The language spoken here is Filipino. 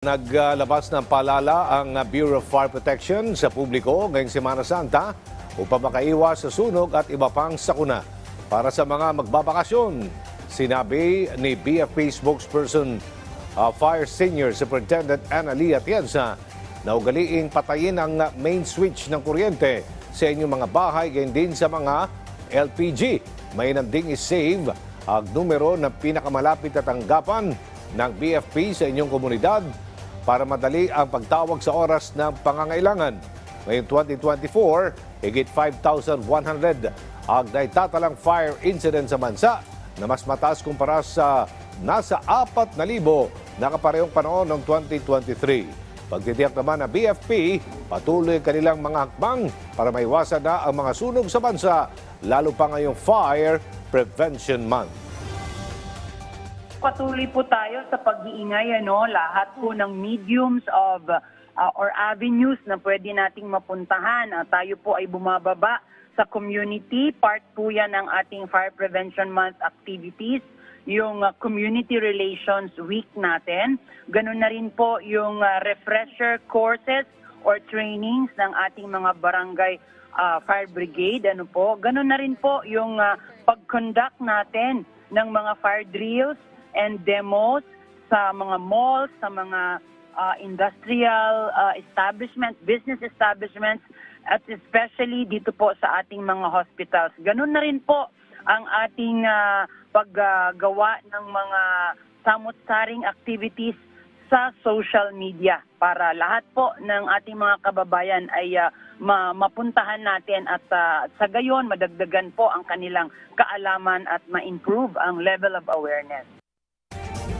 Naglabas ng palala ang Bureau of Fire Protection sa publiko ngayong Semana Santa upang makaiwas sa sunog at iba pang sakuna. Para sa mga magbabakasyon, sinabi ni BFP spokesperson uh, Fire Senior Superintendent Annalie Atienza na ugaliing patayin ang main switch ng kuryente sa inyong mga bahay gayon din sa mga LPG. May nanding isave ang numero ng pinakamalapit na tanggapan ng BFP sa inyong komunidad para madali ang pagtawag sa oras ng pangangailangan. Ngayong 2024, higit 5,100 ang naitatalang fire incident sa bansa na mas mataas kumpara sa nasa 4,000 na kaparehong panahon ng 2023. Pagtitiyak naman ng BFP, patuloy ang kanilang mga hakbang para maiwasan na ang mga sunog sa bansa, lalo pa ngayong Fire Prevention Month. Patuloy po tayo sa pag-iingay, ano, lahat po ng mediums of uh, or avenues na pwede nating mapuntahan. Uh, tayo po ay bumababa sa community. Part po yan ng ating Fire Prevention Month activities yung uh, Community Relations Week natin. Ganun na rin po yung uh, refresher courses or trainings ng ating mga barangay uh, fire brigade. Ano po? Ganun na rin po yung uh, pag-conduct natin ng mga fire drills and demos sa mga malls, sa mga uh, industrial uh, establishments, business establishments, at especially dito po sa ating mga hospitals. Ganun na rin po ang ating uh, paggawa ng mga samot-saring activities sa social media para lahat po ng ating mga kababayan ay uh, ma- mapuntahan natin at uh, sa gayon madagdagan po ang kanilang kaalaman at ma-improve ang level of awareness.